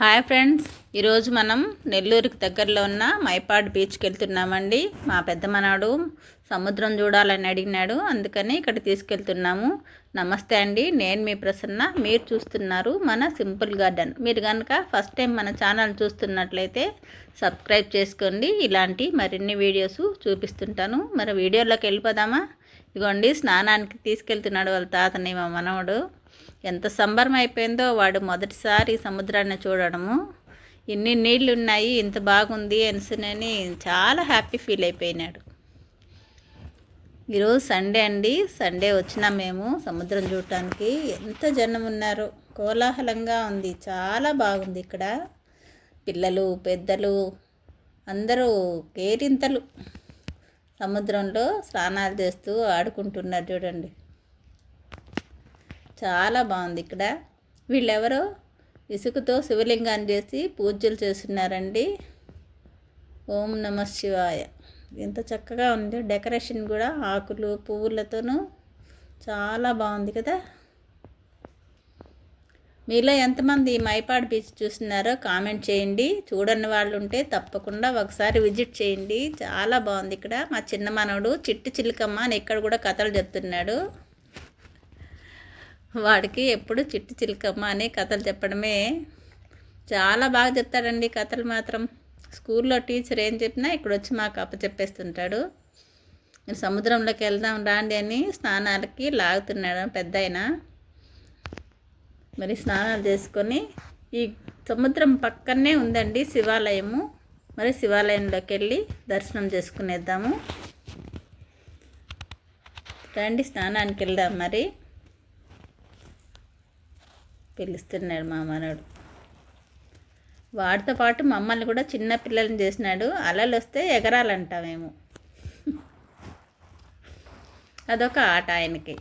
Hi friends ఈరోజు మనం నెల్లూరుకి దగ్గరలో ఉన్న మైపాడ్ బీచ్కి వెళ్తున్నామండి. మా పెద్ద మనవాడు సముద్రం చూడాలని అడిగినాడు అందుకని ఇక్కడ తీసుకెళ్తున్నాము. నమస్తే అండి నేను మీ ప్రసన్న. మీరు చూస్తున్నారు మన సింపుల్ గార్డెన్. మీరు కనుక ఫస్ట్ టైం మన ఛానల్ చూస్తున్నట్లయితే సబ్స్క్రైబ్ చేసుకోండి. ఇలాంటి మరిన్ని వీడియోస్ చూపిస్తుంటాను. మరి వీడియోలోకి వెళ్ళిపోదామా? ఇదిగోండి స్నానానికి తీసుకెళ్తున్నాడు వాళ్ళ తాతని మా మనవడు. ఎంత సంబరం అయిపోయిందో వాడు మొదటిసారి సముద్రాన్ని చూడడము. ఇన్ని నీళ్ళు ఉన్నాయి ఇంత బాగుంది అనిసినని చాలా హ్యాపీ ఫీల్ అయిపోయినాడు. ఈరోజు సండే అండి. సండే వచ్చినాం మేము సముద్రం చూడటానికి. ఎంత జనం ఉన్నారు. కోలాహలంగా ఉంది. చాలా బాగుంది ఇక్కడ. పిల్లలు పెద్దలు అందరూ కేరింతలు. సముద్రంలో స్నానాలు చేస్తూ ఆడుకుంటున్నారు చూడండి. చాలా బాగుంది ఇక్కడ. వీళ్ళెవరో? ఇసుకతో శివలింగాన్ని చేసి పూజలు చేస్తున్నారండి. ఓం నమ శివాయ. ఎంత చక్కగా ఉంది. డెకరేషన్ కూడా ఆకులు పువ్వులతోనూ చాలా బాగుంది కదా. మీలో ఎంతమంది మైపాడు బీచ్ చూస్తున్నారో కామెంట్ చేయండి. చూడని వాళ్ళు ఉంటే తప్పకుండా ఒకసారి విజిట్ చేయండి. చాలా బాగుంది ఇక్కడ. మా చిన్న మనవడు చిట్టి చిలుకమ్మ అని ఇక్కడ కూడా కథలు చెప్తున్నాడు. వాడికి ఎప్పుడు చిట్టి చిలుకమ్మ అని కథలు చెప్పడమే. చాలా బాగా చెప్తాడండి కథలు మాత్రం. స్కూల్లో టీచర్ ఏం చెప్పినా ఇక్కడ వచ్చి మాకు అప్పచెప్పేస్తుంటాడు. సముద్రంలోకి వెళ్దాం రాండి అని స్నానాలకి లాగుతున్నాడు పెద్ద మరి స్నానాలు చేసుకొని ఈ సముద్రం పక్కనే ఉందండి శివాలయము. మరి శివాలయంలోకి వెళ్ళి దర్శనం చేసుకునేద్దాము. రండి స్నానానికి వెళ్దాం మరి. పిలుస్తున్నాడు మా మనోడు వాడితో పాటు మమ్మల్ని కూడా చిన్న పిల్లల్ని చేసినాడు. అలలు వస్తే ఎగరాలంటామేమో అదొక ఆట ఆయనకి.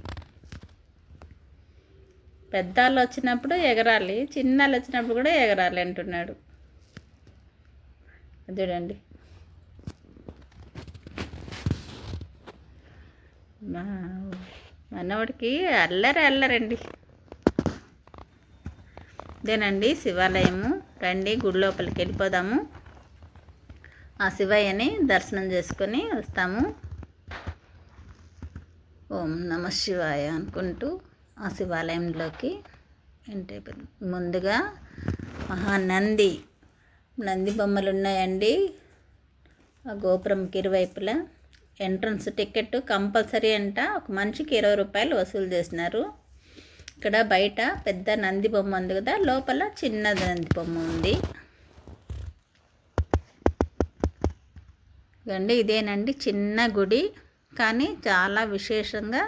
పెద్దాళ్ళు వచ్చినప్పుడు ఎగరాలి చిన్నాళ్ళు వచ్చినప్పుడు కూడా ఎగరాలి అంటున్నాడు. చూడండి. మా మనవాడికి అల్లరి అల్లరండి. ఇదేనండి శివాలయము. రండి గుడి లోపలికి వెళ్ళిపోదాము. ఆ శివయ్యని దర్శనం చేసుకొని వస్తాము. ఓం నమ శివాయ అనుకుంటూ ఆ శివాలయంలోకి అంటే ముందుగా మహానంది నంది బొమ్మలు ఉన్నాయండి. ఆ గోపురంకి ఇరువైపులా ఎంట్రన్స్ టికెట్ కంపల్సరీ అంట. ఒక మనిషికి ఇరవై రూపాయలు వసూలు చేసినారు. ఇక్కడ బయట పెద్ద నంది బొమ్మ ఉంది కదా లోపల చిన్న నంది బొమ్మ ఉంది. ఇదండి ఇదేనండి చిన్న గుడి కానీ చాలా విశేషంగా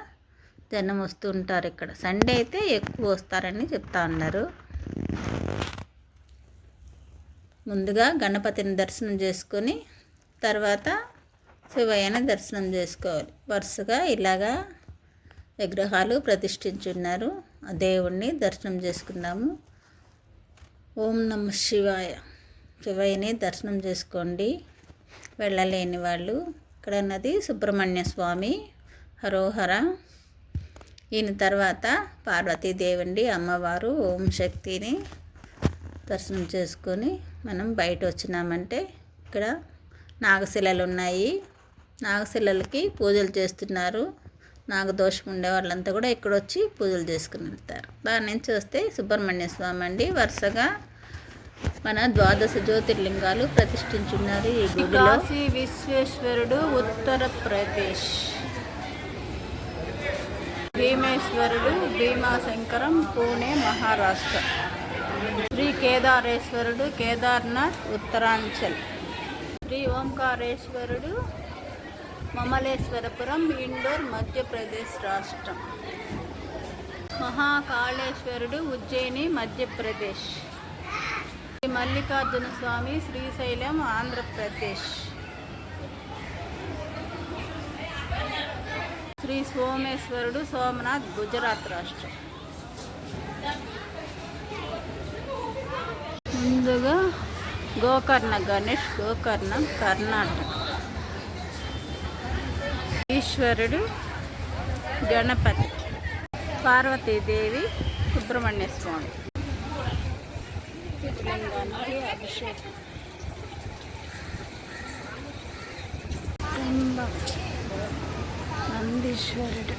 జనం వస్తుంటారు ఇక్కడ. సండే అయితే ఎక్కువ వస్తారని చెప్తా ఉన్నారు. ముందుగా గణపతిని దర్శనం చేసుకొని తర్వాత శివయ్యని దర్శనం చేసుకోవాలి. వరుసగా ఇలాగా విగ్రహాలు ప్రతిష్ఠించున్నారు. దేవుణ్ణి దర్శనం చేసుకున్నాము ఓం నమ శివాయ. శివయ్యని దర్శనం చేసుకోండి. వెళ్ళలేని వాళ్ళు. ఇక్కడ ఉన్నది సుబ్రహ్మణ్య స్వామి. హరోహర. ఈయన తర్వాత పార్వతీదేవండి అమ్మవారు ఓం శక్తిని దర్శనం చేసుకొని మనం బయట వచ్చినామంటే ఇక్కడ నాగశిలలు ఉన్నాయి. నాగశిలలకి పూజలు చేస్తున్నారు. నాకు దోషం ఉండే వాళ్ళంతా కూడా ఇక్కడ వచ్చి పూజలు చేసుకుని వెళ్తారు. దాని నుంచి వస్తే సుబ్రహ్మణ్య స్వామి అండి వరుసగా మన ద్వాదశ జ్యోతిర్లింగాలు ప్రతిష్ఠించున్నారు ఈ గుడిలో. కాశీ విశ్వేశ్వరుడు ఉత్తరప్రదేశ్ భీమేశ్వరుడు భీమాశంకరం పూణే మహారాష్ట్ర. శ్రీ కేదారేశ్వరుడు కేదార్నాథ్ ఉత్తరాంచల్. శ్రీ ఓంకారేశ్వరుడు మమలేశ్వరపురం ఇండోర్ మధ్యప్రదేశ్ రాష్ట్రం. మహాకాళేశ్వరుడు ఉజ్జయిని మధ్యప్రదేశ్. శ్రీ మల్లికార్జున స్వామి శ్రీశైలం ఆంధ్రప్రదేశ్. శ్రీ సోమేశ్వరుడు సోమనాథ్ గుజరాత్ రాష్ట్రం. ముందుగా గోకర్ణ గణేష్ గోకర్ణం కర్ణాటక. ఈశ్వరుడు గణపతి పార్వతీదేవి సుబ్రహ్మణ్య స్వామి శివలింగానికి అభిషేకం నందీశ్వరుడు.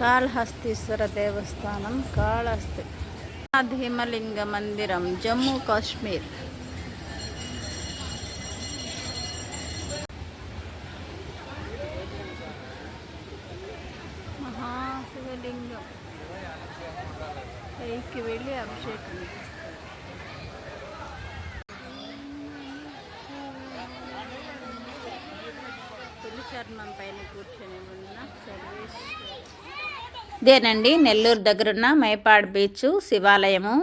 కాళహస్తీశ్వర దేవస్థానం కాళహస్తి. భీమలింగ మందిరం జమ్మూ కాశ్మీర్. పైకి వెళ్ళి అభిషేకం. చర్మం పైన కూర్చొని ఉన్న సర్వేశ్వర ఇదేనండి నెల్లూరు దగ్గరున్న మైపాడ్ బీచ్ శివాలయము.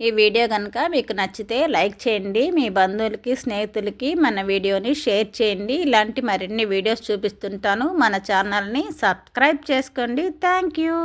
ఈ వీడియో కనుక మీకు నచ్చితే లైక్ చేయండి మీ బంధువులకి స్నేహితులకి మన వీడియోని షేర్ చేయండి. ఇలాంటి మరిన్ని వీడియోస్ చూపిస్తుంటాను. మన ఛానల్ని సబ్స్క్రైబ్ చేసుకోండి. Thank you.